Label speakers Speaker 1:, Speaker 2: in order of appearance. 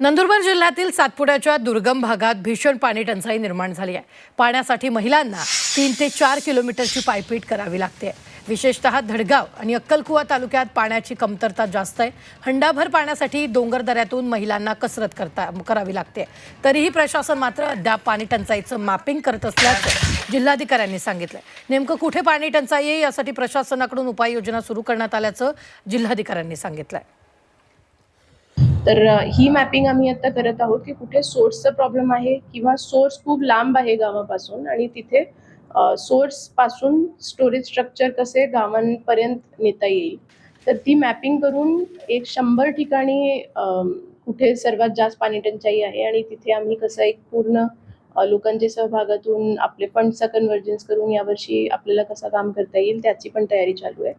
Speaker 1: नंदुरबार जिल्ह्यातील सातपुड्याच्या दुर्गम भागात भीषण पाणी टंचाई निर्माण झाली आहे. पाण्यासाठी महिलांना तीन ते चार किलोमीटरची पायपीट करावी लागते. विशेषतः धडगाव आणि अक्कलकुवा तालुक्यात पाण्याची कमतरता जास्त आहे. हंडाभर पाण्यासाठी डोंगर दऱ्यातून महिलांना कसरत करता करावी लागते. तरीही प्रशासन मात्र अद्याप पाणी टंचाईचं मॅपिंग करत असल्याचं जिल्हाधिकाऱ्यांनी सांगितलं नेमकं कुठे पाणी टंचाई आहे यासाठी प्रशासनाकडून उपाययोजना सुरू करण्यात आल्याचं जिल्हाधिकाऱ्यांनी सांगितलं
Speaker 2: आहे तर ही मॅपिंग आम्ही आता करत आहोत की कुठे सोर्सचा प्रॉब्लेम आहे किंवा सोर्स खूप लांब आहे गावापासून आणि तिथे सोर्सपासून स्टोरेज स्ट्रक्चर कसे गावांपर्यंत नेता येईल. तर ती मॅपिंग करून एक शंभर ठिकाणी कुठे सर्वात जास्त पाणी टंचाई आहे आणि तिथे आम्ही कसं एक पूर्ण लोकांच्या सहभागातून आपले फंडचा कन्व्हर्जन्स करून यावर्षी आपल्याला कसं काम करता येईल त्याची पण तयारी चालू आहे.